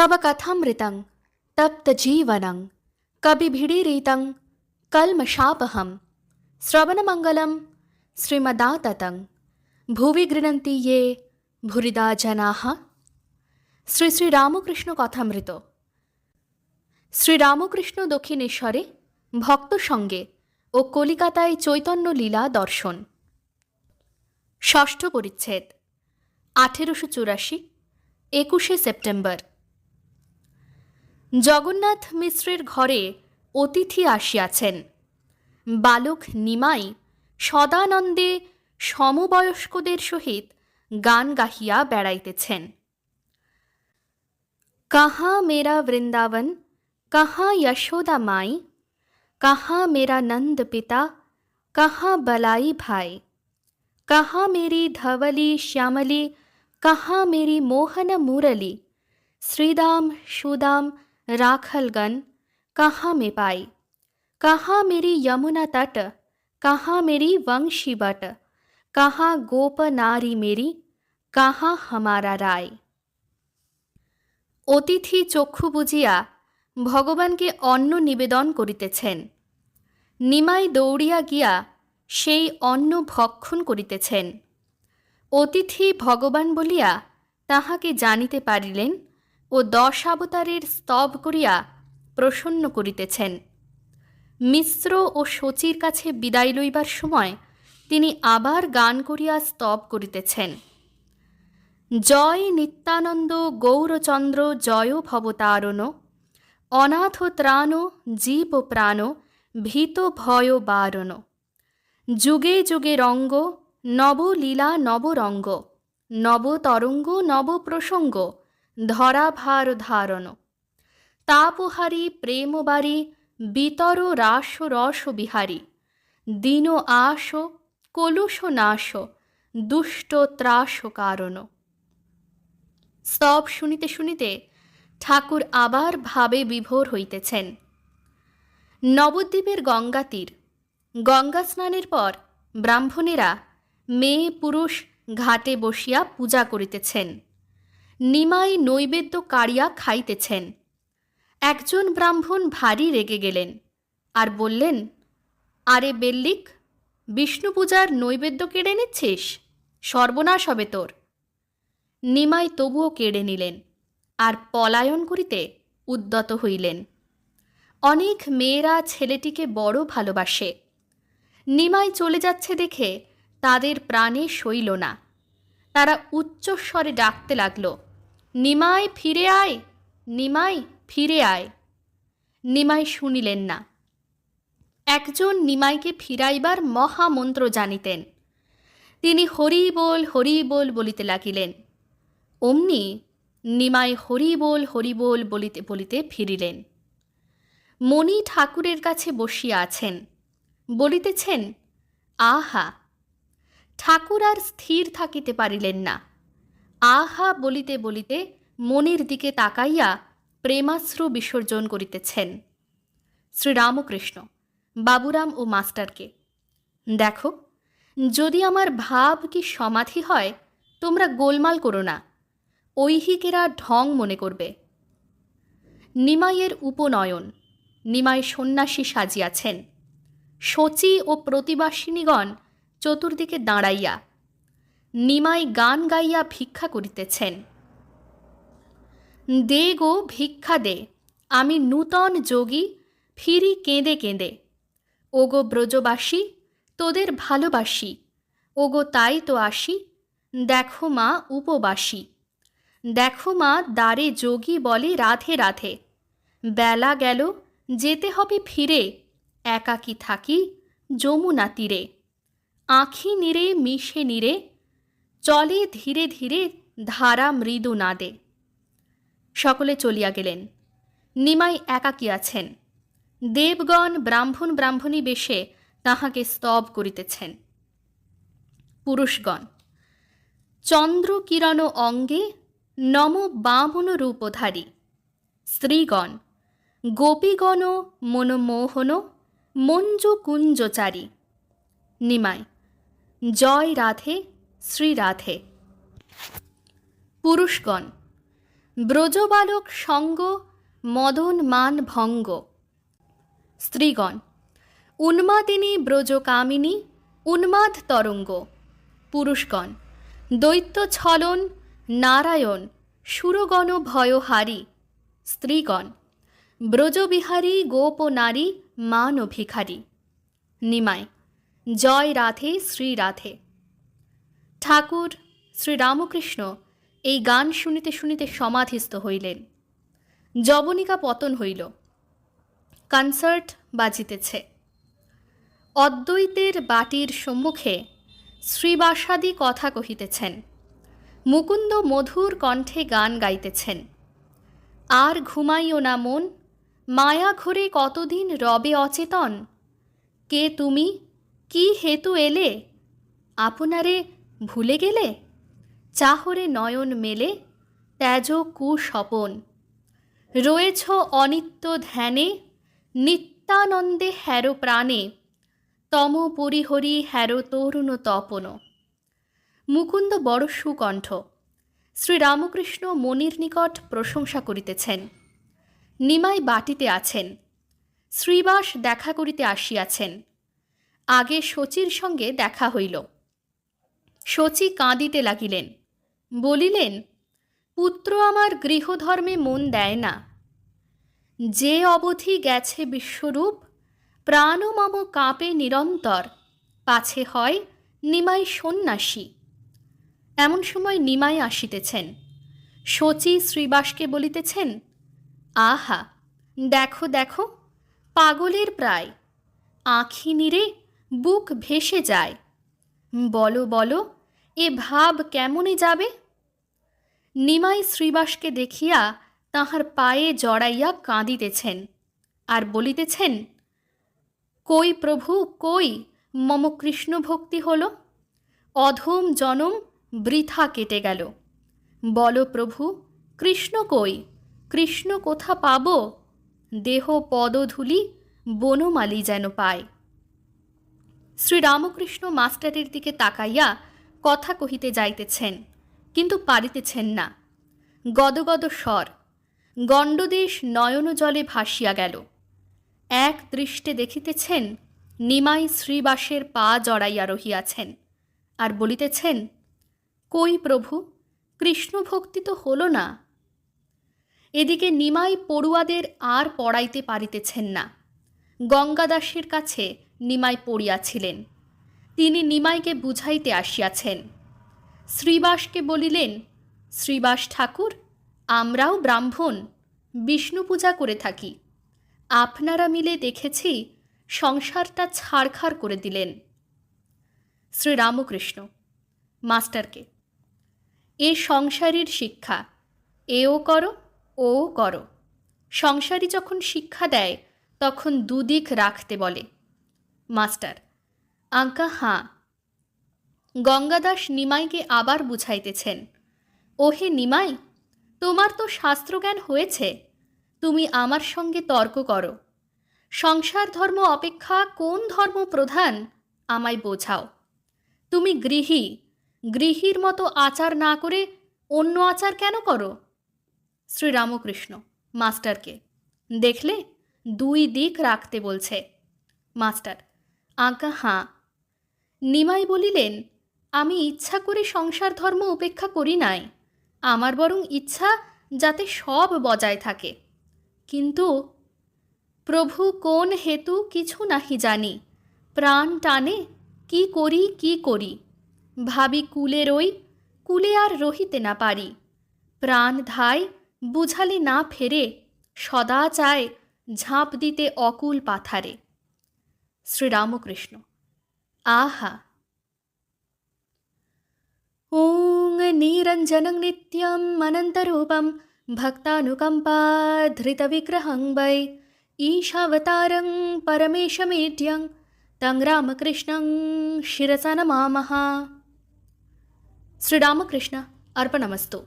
तव कथमृतं तप्तजीवनं कविभिडीरितं कल्मषापहं श्रवणमङ्गलं श्रीमदाततं ভুবি গৃণন্তি ইয়ে ভুরিদা জনাহ শ্রী শ্রী রামকৃষ্ণ কথামৃত শ্রীরামকৃষ্ণ দক্ষিণেশ্বরে ভক্ত সঙ্গে ও কলিকাতায় চৈতন্য লীলা দর্শন ষষ্ঠ পরিচ্ছেদ আঠেরোশো চুরাশি একুশে সেপ্টেম্বর জগন্নাথ মিশ্রের ঘরে অতিথি আসিয়াছেন। বালক নিমাই সদানন্দে সমবয়স্কদের সহিত গান গাহিয়া বেড়াইতেছেন। কাহা মেরা বৃন্দাবন, কাহা যশোদা মাই, কাহা মেরা নন্দ পিতা, কাহা বলাই ভাই, কাহা মেরি ধবলি শ্যামলি, কাহা মেরি মোহন মুরলি, শ্রীদাম সুদাম রাখলগন কাহা মে পাই কাহা মেরি यमुना तट कहाँ मेरी वंशी बट কাহা গোপ নারী মেরি কাহা হামারা রায় অতিথি চক্ষু বুঝিয়া ভগবানকে অন্ন নিবেদন করিতেছেন নিমাই দৌড়িয়া গিয়া সেই অন্ন ভক্ষণ করিতেছেন অতিথি ভগবান বলিয়া তাহাকে জানিতে পারিলেন ও দশাবতারের স্তব করিয়া প্রসন্ন করিতেছেন। মিশ্র ও শচীর কাছে বিদায় লইবার সময় তিনি আবার গান করিয়া স্তব করিতেছেন। জয় নিত্যানন্দ গৌরচন্দ্র জয় ভবতারণ, অনাথ ত্রাণ জীব প্রাণ, ভীত ভয় বারণ। যুগে যুগে রঙ্গ নবলীলা নবরঙ্গ নবতরঙ্গ নবপ্রসঙ্গ ধরাভার ধারণ তাপহারী প্রেমবারী বিতর রাস রস বিহারী। দীন আশ কলুষ নাশ, দুষ্ট ত্রাস কারণ। সব শুনিতে শুনিতে ঠাকুর আবার ভাবে বিভোর হইতেছেন। নবদ্বীপের গঙ্গা তীর গঙ্গা স্নানের পর ব্রাহ্মণেরা মেয়ে পুরুষ ঘাটে বসিয়া পূজা করিতেছেন। নিমাই নৈবেদ্য কাড়িয়া খাইতেছেন। একজন ব্রাহ্মণ ভারী রেগে গেলেন আর বললেন, আরে বেল্লিক, বিষ্ণু পূজার নৈবেদ্য কেড়ে নিচ্ছিস? সর্বনাশ হবে তোর। নিমাই তবুও কেড়ে নিলেন আর পলায়ন করিতে উদ্যত হইলেন। অনেক মেয়েরা ছেলেটিকে বড় ভালোবাসে। নিমাই চলে যাচ্ছে দেখে তাদের প্রাণে সইল না। তারা উচ্চস্বরে ডাকতে লাগল নিমাই ফিরে আয়, নিমাই ফিরে আয়। নিমাই শুনিলেন না। একজন নিমাইকে ফিরাইবার মহামন্ত্র জানিতেন। তিনি হরি বল হরি বল বলিতে লাগিলেন। অমনি নিমাই হরি বল হরি বল বলিতে বলিতে ফিরিলেন। মণি ঠাকুরের কাছে বসিয়া আছেন। বলিতেছেন, আহা, ঠাকুর আর স্থির থাকিতে পারিলেন না। আহা বলিতে বলিতে মনির দিকে তাকাইয়া প্রেমাশ্রু বিসর্জন করিতেছেন। শ্রীরামকৃষ্ণ, বাবুরাম ও মাস্টারকে, দেখো, যদি আমার ভাব কি সমাধি হয়, তোমরা গোলমাল করো না, ঐহিকেরা ঢং মনে করবে। নিমাইয়ের উপনয়ন, নিমাই সন্ন্যাসী সাজিয়াছেন। শচী ও প্রতিবাসিনীগণ চতুর্দিকে দাঁড়াইয়া নিমাই গান গাইয়া ভিক্ষা করিতেছেন। দে গো ভিক্ষা দে, আমি নূতন যোগী, ফিরি কেঁদে কেঁদে। ওগো ব্রজবাসী, তোদের ভালোবাসি। ওগো তাই তো আসি, দেখো মা উপবাসী। দেখো মা দ্বারে যোগী বলে রাধে রাধে। বেলা গেল, যেতে হবে ফিরে, একাকি থাকি যমুনা তীরে। আঁখি নিরে মিশে নিরে চলে ধীরে ধীরে ধারা মৃদু নাদে। সকলে চলিয়া গেলেন। নিমাই একাকী আছেন। দেবগণ ব্রাহ্মণ ব্রাহ্মণী বেশে তাহাকে স্তব করিতেছেন। পুরুষগণ, চন্দ্রকিরণ অঙ্গে নম বামন রূপধারী। স্ত্রীগণ, গোপীগণ মনমোহন মঞ্জু কুঞ্জচারী। নিমাই, জয় রাধে শ্রী রাধে পুরুষগণ, ব্রজবালক সঙ্গ, মদন মান ভঙ্গ। স্ত্রীগণ, উন্মাদিনী ব্রজকামিনী, উন্মাদ তরঙ্গ। পুরুষগণ দৈত্য ছলন নারায়ণ, সুরগণ ভয়হারী। স্ত্রীগণ, ব্রজবিহারী গোপ নারী মান ও নিমায় জয় রাধে শ্রী রাধে ঠাকুর শ্রীরামকৃষ্ণ এই গান শুনিতে শুনিতে সমাধিস্থ হইলেন। জবনিকা পতন হইল। কনসার্ট বাজিতেছে। অদ্বৈতের বাটির সম্মুখে শ্রীবাসাদি কথা কহিতেছেন। মুকুন্দ মধুর কণ্ঠে গান গাইতেছেন। আর ঘুমাইও না মন, মায়া ঘরে কতদিন রবে অচেতন? কে তুমি? কি হেতু এলে? আপনারে ভুলে গেলে? চাহরে নয়ন মেলে, ত্যাজ কুস্বপন। রয়েছ অনিত্য ধ্যানে, নিত্যানন্দে হ্যারো প্রাণে, তম পরিহরি হ্যারো তরুণ তপন। মুকুন্দ বড় সুকণ্ঠ। শ্রীরামকৃষ্ণ মনির নিকট প্রশংসা করিতেছেন। নিমাই বাটিতে আছেন। শ্রীবাস দেখা করিতে আসিয়াছেন। আগে শচীর সঙ্গে দেখা হইল। শচী কাঁদিতে লাগিলেন। বলিলেন, পুত্র আমার গৃহধর্মে মন দেয় না। যে অবধি গেছে বিশ্বরূপ প্রাণ মম কাঁপে নিরন্তর। পাছে হয় নিমাই সন্ন্যাসী। এমন সময় নিমাই আসিতেছেন। শচী শ্রীবাসকে বলিতেছেন, আহা, দেখো দেখো, পাগলের প্রায়। আঁখি নিরে বুক ভেসে যায়। বলো বলো। এ ভাব কেমনে যাবে? নিমাই শ্রীবাসকে দেখিয়া তাহার পায়ে জড়াইয়া কাঁদিতেছেন আর বলিতেছেন, কই প্রভু, কই? মম কৃষ্ণ ভক্তি হল। অধম জনম বৃথা কেটে গেল। বল প্রভু, কৃষ্ণ কই? কৃষ্ণ কোথা পাব? দেহ পদধূলি বনমালি যেন পায়। শ্রীরামকৃষ্ণ মাস্টারের দিকে তাকাইয়া কথা কহিতে যাইতেছেন, কিন্তু পারিতেছেন না। গদগদ স্বর, গণ্ডদেশ নয়ন জলে ভাসিয়া গেল। এক দৃষ্টে দেখিতেছেন, নিমাই শ্রীবাসের পা জড়াইয়া রহিয়াছেন। আর বলিতেছেন, কই প্রভু, কৃষ্ণ ভক্তি তো হল না। এদিকে নিমাই পড়ুয়াদের আর পড়াইতে পারিতেছেন না। গঙ্গাদাসের কাছে নিমাই পড়িয়াছিলেন। তিনি নিমাইকে বুঝাইতে আসিয়াছেন। শ্রীবাসকে বলিলেন, শ্রীবাস ঠাকুর, আমরাও ব্রাহ্মণ, বিষ্ণু পূজা করে থাকি। আপনারা মিলে দেখেছি সংসারটা ছাড়খাড় করে দিলেন। শ্রীরামকৃষ্ণ, মাস্টারকে, এ সংসারের শিক্ষা, এও করো ও করো। সংসারী যখন শিক্ষা দেয়, তখন দুদিক রাখতে বলে। মাস্টার। আঙ্কা হাঁ। গঙ্গাদাস নিমাইকে আবার বুঝাইতেছেন, ওহে নিমাই, তোমার তো শাস্ত্রজ্ঞান হয়েছে, তুমি আমার সঙ্গে তর্ক করো। সংসার ধর্ম অপেক্ষা কোন ধর্ম প্রধান আমায় বোঝাও। তুমি গৃহী, গৃহীর মতো আচার না করে অন্য আচার কেন করো? শ্রীরামকৃষ্ণ মাস্টারকে, দেখলে দুই দিক রাখতে বলছে। মাস্টার আজ্ঞা হাঁ নিমাই বলিলেন, আমি ইচ্ছা করে সংসার ধর্ম উপেক্ষা করি নাই। আমার বরং ইচ্ছা যাতে সব বজায় থাকে। কিন্তু প্রভু কোন হেতু কিছু নাহি জানি। প্রাণ টানে, কি করি কি করি। ভাবি কুলে রই, কুলে আর রহিতে না পারি। প্রাণ ধায় বুঝালে না ফেরে, সদা চায় ঝাঁপ দিতে অকুল পাথারে। శ్రీరామకృష్ణ ఆహా ॐ नीरञ्जनं नित्यम् अनन्तरूपं भक्तानुकम्पाधृतविग्रहं वै ईशावतारं परमेशमेड्यं तं रामकृष्णं शिरसा श्रीरामकृष्ण अर्पणमस्तु